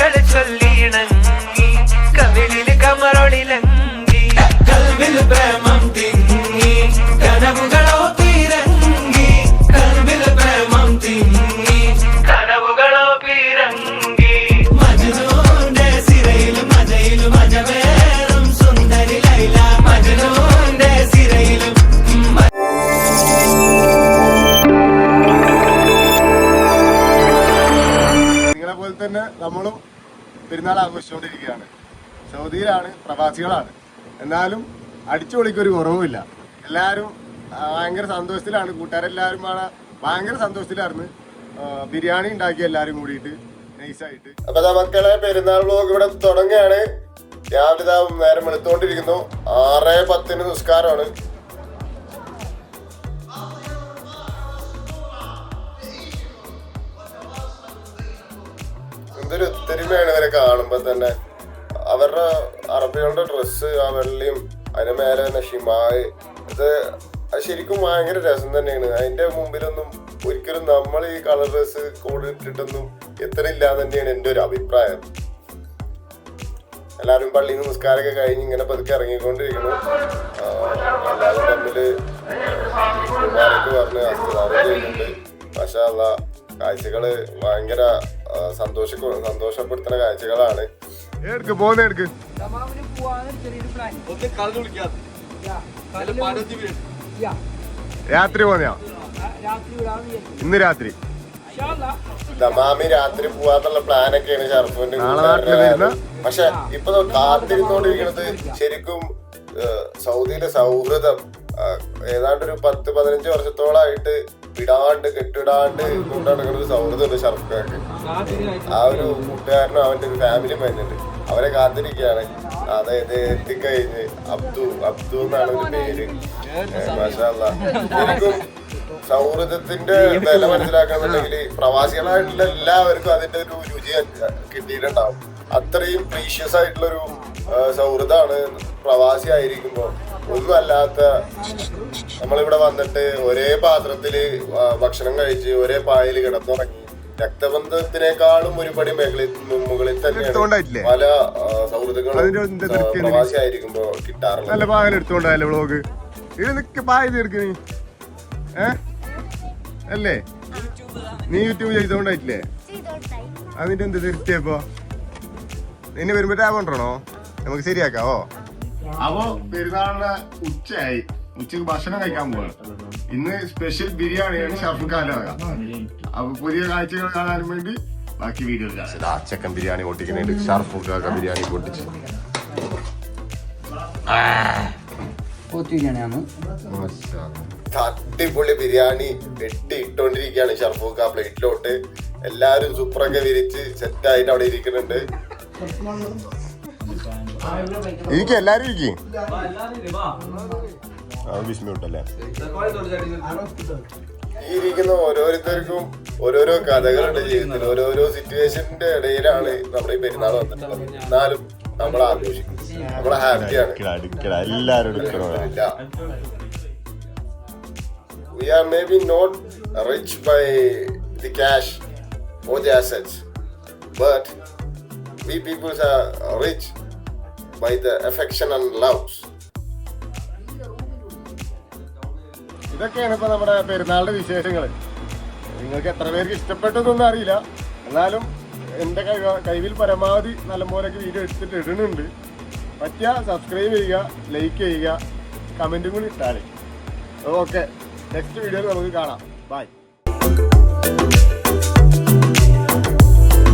കഥകൾ ചൊല്ലിയിണങ്ങി തന്നെ നമ്മളും പെരുന്നാൾ ആഘോഷിച്ചുകൊണ്ടിരിക്കുകയാണ്. സൗദിയിലാണ് പ്രവാസികളാണ്. എന്നാലും അടിച്ചുപൊളിക്കൊരു കുറവുമില്ല. എല്ലാവരും ഭയങ്കര സന്തോഷത്തിലാണ്. കൂട്ടുകാരെല്ലാവരും ഭയങ്കര സന്തോഷത്തിലായിരുന്നു. ബിരിയാണി ഉണ്ടാക്കി എല്ലാവരും കൂടിയിട്ട് നൈസായിട്ട്. അപ്പൊ മക്കളെ പെരുന്നാൾ വ്ലോഗ് ഇവിടെ തുടങ്ങുകയാണ്. രാവിലെ നേരം വെളുത്തോണ്ടിരിക്കുന്നു ആറ് പത്തിന് നിസ്കാരമാണ്. എന്തൊരു ഒത്തൊരുമയാണ് ഇവരെ കാണുമ്പോ തന്നെ അവരുടെ അറബികളുടെ ഡ്രസ്സ് ആ വെള്ളിയും അതിന്റെ മേലെ തന്നെ ഷിമായ് ഇത് അത് ശരിക്കും ഭയങ്കര രസം തന്നെയാണ്. അതിന്റെ മുമ്പിലൊന്നും ഒരിക്കലും നമ്മൾ ഈ കളർ ഡ്രസ്സ് കോഡ് ഇട്ടിട്ടൊന്നും എത്തണില്ല തന്നെയാണ് എന്റെ ഒരു അഭിപ്രായം. എല്ലാവരും പള്ളിയിൽ നിന്ന് നിസ്കാരമൊക്കെ കഴിഞ്ഞ് ഇങ്ങനെ പതുക്കെ ഇറങ്ങിക്കൊണ്ടിരിക്കുന്നു. ആ, എല്ലാവരും കുമാരക്ക് പറഞ്ഞ് ചെയ്യുന്നുണ്ട്. പക്ഷേ കാഴ്ചകൾ ഭയങ്കര സന്തോഷ സന്തോഷപ്പെടുത്തുന്ന കാഴ്ചകളാണ്. എടുക്ക് പോകുന്ന എടുക്ക് പ്ലാൻ. രാത്രി പോന്നെയാ? ഇന്ന് രാത്രി. ദമാമി രാത്രി പോവാന്നുള്ള പ്ലാനൊക്കെയാണ് ഷർഫുവിന്റെ നാളെ നാട്ടിൽ വരുന്ന? പക്ഷെ ഇപ്പൊ കാത്തിരുന്നോണ്ടിരിക്കുന്നത് ശരിക്കും സൗദിയിലെ സൗഹൃദം ഏതാണ്ട് ഒരു പത്ത് പതിനഞ്ച് വർഷത്തോളായിട്ട് വിടാണ്ട് കെട്ടിടാണ്ട് കൊണ്ടുനടക്കുന്ന ഒരു സൗഹൃദമുണ്ട് ഷർഫുക്കാർക്ക് ആ ഒരു കൂട്ടുകാരനും അവന്റെ ഒരു ഫാമിലി വരുന്നുണ്ട്. അവരെ കാത്തിരിക്കുകയാണ്. അതായത് എത്തിക്കഴിഞ്ഞ് അബ്ദു അബ്ദു എന്നാണ് ഒരു പേര്. മാഷാല്ല എനിക്കും സൗഹൃദത്തിന്റെ വില മനസ്സിലാക്കണമെന്നുണ്ടെങ്കിൽ പ്രവാസികളായിട്ടുള്ള എല്ലാവർക്കും അതിന്റെ ഒരു രുചി കിട്ടിയിട്ടുണ്ടാവും. അത്രയും പ്രീഷ്യസ് ആയിട്ടുള്ളൊരു സൗഹൃദമാണ് പ്രവാസി ആയിരിക്കുമ്പോ ഒന്നും അല്ലാത്ത നമ്മളിവിടെ വന്നിട്ട് ഒരേ പാത്രത്തിൽ ഭക്ഷണം കഴിച്ച് ഒരേ പായയിൽ കിടന്നുറങ്ങി. രക്തബന്ധത്തിനേക്കാളും ഒരുപടി മേഖലയിൽ മുകളിൽ തന്നെയാണ്? പല സൗഹൃദങ്ങളും പ്രവാസി ആയിരിക്കുമ്പോ കിട്ടാറുള്ളത്. നല്ല പാകൽ എടുത്തോണ്ടല്ലേ വ്ളോഗ്. ഇത് നിക്ക് പായത് എടുക്കണി ഏ? അല്ലേ? നീ യൂട്യൂബ് ചെയ്തോണ്ടായിട്ടില്ലേ? അതിന്റെ എന്ത് തിരുത്തിയപ്പോ? ഇനി വരുമ്പോ ടാബ് കൊണ്ടോ നമുക്ക് ശരിയാക്കാവോ? അപ്പോ പെരുന്നാളിന്റെ ഉച്ചയായി. ഉച്ചയ്ക്ക് ഭക്ഷണം കഴിക്കാൻ പോവാണ് ഇന്ന് സ്പെഷ്യൽ ബിരിയാണിയാണ് ഷർഫ് കാലാക അപ്പൊ പുതിയ കാഴ്ചകൾ കാണാൻ വേണ്ടി ബാക്കി വീഡിയോ ചിക്കൻ ബിരിയാണി പൊട്ടിക്കുന്നുണ്ട് ഷർഫുഖാക്ക ബിരിയാണി പൊട്ടിച്ച്. അടിപൊളി ബിരിയാണി വെട്ടി ഇട്ടോണ്ടിരിക്കുകയാണ് ഷർഫൂക്ക പ്ലേറ്റിലോട്ട്. എല്ലാരും സൂപ്പറൊക്കെ വിരിച്ച് സെറ്റ് ആയിട്ട് അവിടെ ഇരിക്കുന്നുണ്ട്. ഇരിക്കും എല്ലാരും ഇരിക്കും. വിസ്മയുണ്ടല്ലേ ഈ ഇരിക്കുന്ന ഓരോരുത്തർക്കും ഓരോരോ കഥകളുണ്ട് ജീവിതത്തിൽ. ഓരോരോ സിറ്റുവേഷന്റെ ഇടയിലാണ് നമ്മുടെ ഈ പെരുന്നാൾ വന്നിട്ടുള്ളത്. എന്നാലും നമ്മൾ ആഘോഷിക്കും. നമ്മളെ ഹാപ്പിയാണ് എല്ലാവരും ഇല്ല. We are maybe not rich by the cash or the assets, but we people are rich by the affection and loves. ഇതൊക്കെയാണ് ഇപ്പൊ നമ്മുടെ പെരുന്നാളിന്റെ വിശേഷങ്ങൾ നിങ്ങൾക്ക് എത്ര പേർക്ക് ഇഷ്ടപ്പെട്ടതൊന്നും അറിയില്ല. എന്നാലും എന്റെ കൈ- കൈവിൽ പരമാവധി നല്ലപോലൊക്കെ വീഡിയോ എടുത്തിട്ട് ഇടുന്നുണ്ട്. പറ്റിയ സബ്സ്ക്രൈബ് ചെയ്യുക ലൈക്ക് ചെയ്യുക കമന്റും കൂടി ഇട്ടാലേ. ഓക്കെ നെക്സ്റ്റ് വീഡിയോയിൽ നമുക്ക് കാണാം. ബൈ